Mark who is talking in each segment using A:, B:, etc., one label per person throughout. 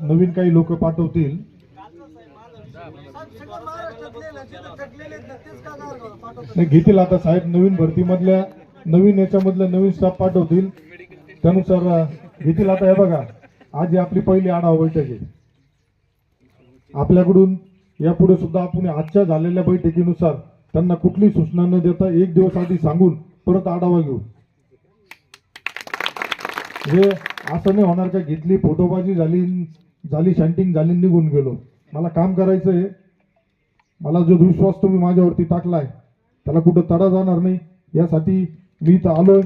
A: नवीन काही लोक पाठवतील. नाही घेतील आता साहेब नवीन भरतीमधल्या नवीन याच्यामधल्या नवीन स्टाफ पाठवतील. त्यानुसार घेतील आता हे बघा. आज ही आपली पहिली आढावा बैठक आहे. आपल्याकडून यापुढे सुद्धा आपण आजच्या झालेल्या बैठकीनुसार त्यांना कुठली सूचना न देता एक दिवस आधी सांगून परत आढावा घेऊ. हे असं नाही होणार का? घेतली फोटोबाजी झाली झाली शँटिंग झाली निघून गेलो. मला काम करायचं आहे मला जो विश्वास तुम्ही माझ्यावरती टाकलाय त्याला कुठं तडा जाणार नाही. यासाठी मी इथं आलोय.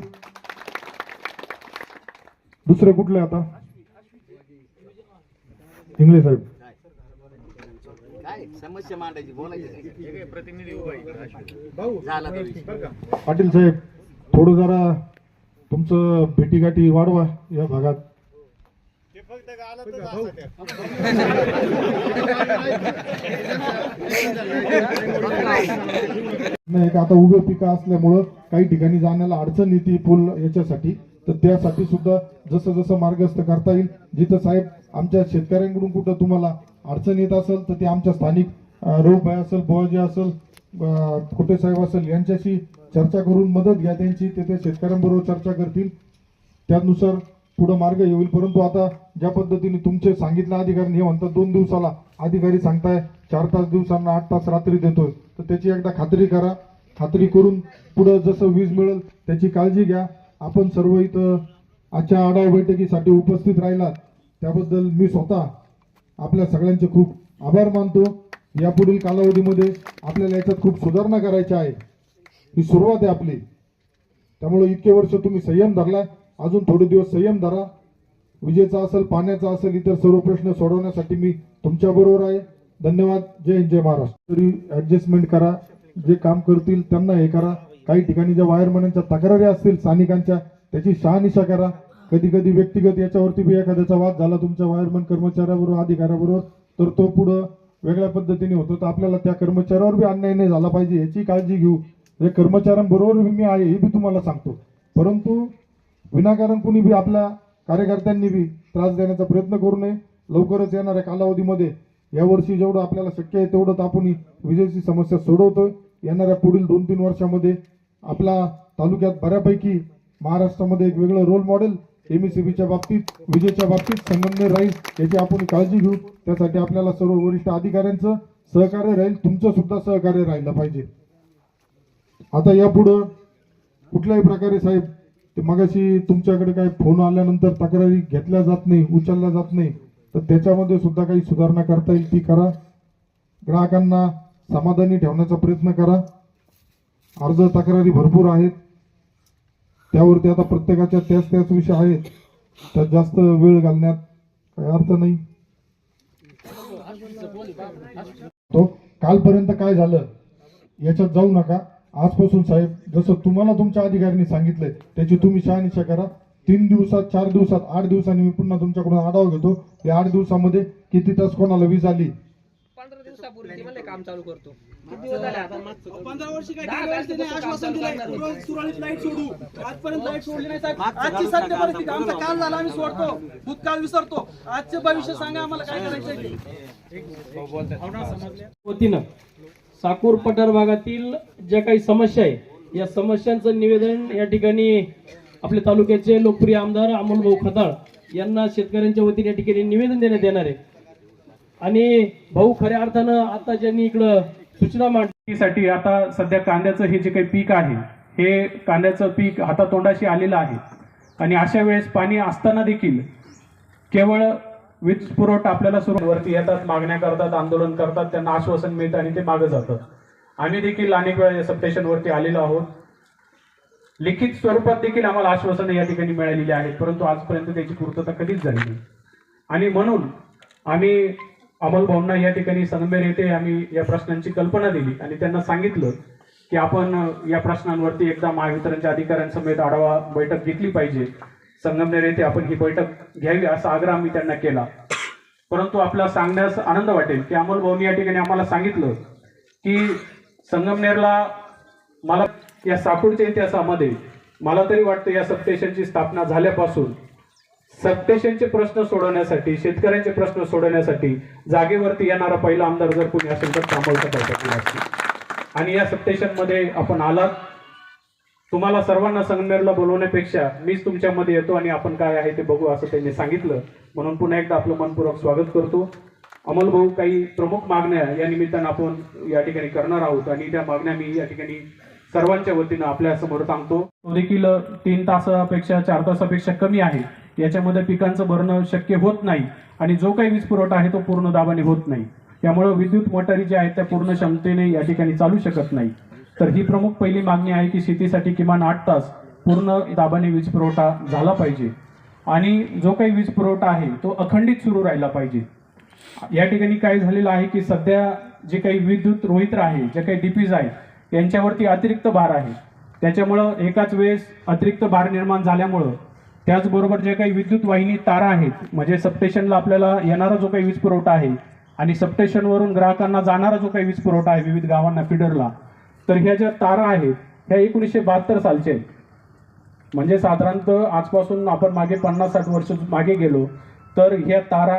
A: दुसरे कुठले आता? इंगळे साहेब.
B: काय? समस्या मांडायची बोलायची प्रतिनिधी झाला तरी
A: पाटील साहेब थोडं जरा तुमचं भेटीगाठी वाढवा या भागात. नाही का आता उभे पिकं असल्यामुळं काही ठिकाणी जाण्याला अडचण येते पूल याच्यासाठी. तर त्यासाठी सुद्धा जसं जसं मार्गस्थ करता येईल जिथं साहेब आमच्या शेतकऱ्यांकडून कुठं तुम्हाला अडचण येत असेल तर ते आमच्या स्थानिक रोगभाई असेल बोळजे असेल कुठे साहेब असेल यांच्याशी चर्चा करून मदत घ्या त्यांची. ते त्या शेतकऱ्यांबरोबर चर्चा करतील. त्यानुसार पुढं मार्ग येईल. परंतु आता ज्या पद्धतीने तुमचे सांगितलं अधिकारी हे म्हणतात दोन दिवसाला अधिकारी सांगताय चार तास दिवसांना आठ तास रात्री देतोय. तर त्याची एकदा खात्री करा. खात्री करून पुढं जसं वीज मिळेल त्याची काळजी घ्या. आपण सर्व इथं आजच्या आढावा बैठकीसाठी उपस्थित राहिलात. त्याबद्दल मी स्वतः आपल्या सगळ्यांचे खूप आभार मानतो. यापुढील कालावधीमध्ये आपल्याला याच्यात खूप सुधारणा करायच्या आहे. ही सुरुवात आहे आपली. त्यामुळे इतके वर्ष तुम्ही संयम धरलाय. अजून थोडे दिवस संयम धरा. विजेचा असेल पाण्याचा असेल इतर सर्व प्रश्न सोडवण्यासाठी मी तुमच्या बरोबर आहे. धन्यवाद. जय हिंद जय महाराष्ट्र. तरी ऍडजस्टमेंट करा. जे काम करतील त्यांना हे करा. काही ठिकाणी ज्या वायरमॅनच्या तक्रारी असतील स्थानिकांच्या त्याची शहानिशा करा. कधी कधी व्यक्तिगत याच्यावरती बी एखाद्याचा वाद झाला तुमच्या वायरमॅन कर्मचाऱ्याबरोबर अधिकाऱ्याबरोबर तर तो पुढं वेगळ्या पद्धतीने होतो. तर आपल्याला त्या कर्मचाऱ्यावर बी अन्याय नाही झाला पाहिजे याची काळजी घेऊ. हे कर्मचाऱ्यांबरोबर मी आहे हे बी तुम्हाला सांगतो. परंतु विनाकारण कुणी बी आपल्या कार्यकर्त्यांनी बी त्रास देण्याचा प्रयत्न करू नये. लवकरच येणाऱ्या कालावधीमध्ये यावर्षी जेवढं आपल्याला शक्य आहे तेवढंच आपण विजेची समस्या सोडवतोय. येणाऱ्या पुढील दोन तीन वर्षामध्ये आपला तालुक्यात बऱ्यापैकी महाराष्ट्रामध्ये एक वेगळं रोल मॉडेल एमएससीबीच्या बाबतीत विजेच्या बाबतीत समन्वय राहील याची आपण काळजी घेऊ. त्यासाठी आपल्याला सर्व वरिष्ठ अधिकाऱ्यांचं सहकार्य राहील. तुमचं सुद्धा सहकार्य राहिलं पाहिजे. आता यापुढं कुठल्याही प्रकारे साहेब ते मगाशी तुमच्याकडे काही फोन आल्यानंतर तक्रारी घेतल्या जात नाही उचलल्या जात नाही तर त्याच्यामध्ये सुद्धा काही सुधारणा करता येईल ती करा. ग्राहकांना समाधानी ठेवण्याचा प्रयत्न करा. अर्ज तक्रारी भरपूर आहेत. त्यावरती आता प्रत्येकाच्या त्याच त्याच विषय आहेत. त्यात जास्त वेळ घालण्यात काही अर्थ नाही. तो कालपर्यंत काय झालं? याच्यात जाऊ नका. आजपासून साहेब जसं तुम्हाला तुमच्या अधिकाऱ्यांनी सांगितलंय त्याची तुम्ही शहानिशा करा तीन दिवसात चार दिवसात आठ दिवसांनी मी पुन्हा तुमच्याकडून आढावा घेतो या आठ दिवसामध्ये किती तास कोणाला वीज आली
C: दिवसापूर्वी म्हणले काम चालू करतो किती दिवस झाले आता
D: पंधरा वर्षी काय
C: दहा
D: गेल्या वेळेस त्यांनी
C: तारखेपासून
D: आश्वासन
C: काम
D: दिलंय
C: चालू करणार
D: सुरळीत- सुरळीत लाइट सोडू आजपर्यंत लाइट सोडली नाही साहेब आजची सत्य परिस्थिती आमचा काल झाला आम्ही सोडतो भूतकाळ विसरतो आजचे भविष्य सांगा आम्हाला काय करायचं
E: वतीनं साकूर पठार भागातील ज्या काही समस्या आहे या समस्यांचं निवेदन या ठिकाणी आपले तालुक्याचे लोकप्रिय आमदार अमोल भाऊ खताळ यांना शेतकऱ्यांच्या वतीने या ठिकाणी निवेदन देण्यात येणार आहे. आणि भाऊ खऱ्या अर्थानं आता ज्यांनी इकडं सूचना
F: मांडण्यासाठी आता सध्या कांद्याचं हे जे काही पीक आहे हे कांद्याचं पीक हातातोंडाशी आलेलं आहे. आणि अशा वेळेस पाणी असताना देखील केवळ वीज पुरवठा आपल्याला सुरुवातीवरती येतात मागण्या करतात आंदोलन करतात त्यांना आश्वासन मिळतं आणि ते मागं जातात. आम्ही देखील अनेक वेळा या सबस्टेशनवरती आलेलो आहोत. लिखित स्वरूपात देखील आम्हाला आश्वासनं या ठिकाणी मिळालेली आहेत परंतु आजपर्यंत त्याची पूर्तता कधीच झाली नाही. आणि म्हणून आम्ही अमोल भाऊंना या ठिकाणी संगमेर येथे आम्ही या प्रश्नांची कल्पना दिली आणि त्यांना सांगितलं की आपण या प्रश्नांवरती एकदा महावितरणच्या अधिकाऱ्यांसमेत आढावा बैठक घेतली पाहिजे. संगमनेर येथे आपण ही बैठक घ्यावी असा आग्रह आम्ही त्यांना केला. परंतु आपला सांगण्यास आनंद वाटेल की अमोल भाऊनी या ठिकाणी आम्हाला सांगितलं की संगमनेरला मला या साकूरच्या इतिहासामध्ये मला तरी वाटतं या सबस्टेशनची स्थापना झाल्यापासून सबस्टेशनचे प्रश्न सोडवण्यासाठी शेतकऱ्यांचे प्रश्न सोडवण्यासाठी जागेवरती येणारा पहिला आमदार जर कोणी असेल तर थांबवता आणि या सबस्टेशनमध्ये आपण आलात. तुम्हाला सर्वांना संगमेरला बोलवण्यापेक्षा मीच तुमच्यामध्ये येतो आणि आपण काय आहे ते बघू असं त्यांनी सांगितलं. म्हणून पुन्हा एकदा आपलं मनपूर्वक स्वागत करतो. अमोल भाऊ काही प्रमुख मागण्या या निमित्तानं आपण या ठिकाणी करणार आहोत आणि त्या मागण्या मी या ठिकाणी सर्वांच्या वतीनं आपल्यासमोर सांगतो. तो देखील तीन तासापेक्षा चार तासापेक्षा कमी आहे. याच्यामध्ये पिकांचं भरणं शक्य होत नाही आणि जो काही वीज पुरवठा आहे तो पूर्ण दाबाने होत नाही. त्यामुळे विद्युत मोटारी ज्या आहेत त्या पूर्ण क्षमतेने या ठिकाणी चालू शकत नाही. तर ही प्रमुख पहिली मागणी आहे की शेतीसाठी किमान आठ तास पूर्ण दाबाने वीज पुरवठा झाला पाहिजे. आणि जो काही वीज पुरवठा आहे तो अखंडित सुरू राहिला पाहिजे. या ठिकाणी काय झालेलं आहे की सध्या जे काही विद्युत रोहित्र आहे जे काही डीपीज आहेत यांच्यावरती अतिरिक्त भार आहे. त्याच्यामुळं एकाच वेळेस अतिरिक्त भार निर्माण झाल्यामुळं त्याचबरोबर जे काही विद्युत वाहिनी तारा आहेत म्हणजे सबस्टेशनला आपल्याला येणारा जो काही वीज पुरवठा आहे आणि सबस्टेशनवरून ग्राहकांना जाणारा जो काही वीज पुरवठा आहे विविध गावांना फिडरला तर ह्या ज्या तारा आहेत ह्या एकोणीसशे बहात्तर सालच्या आहेत. म्हणजे साधारणतः आजपासून आपण मागे पन्नास साठ वर्ष मागे गेलो तर ह्या तारा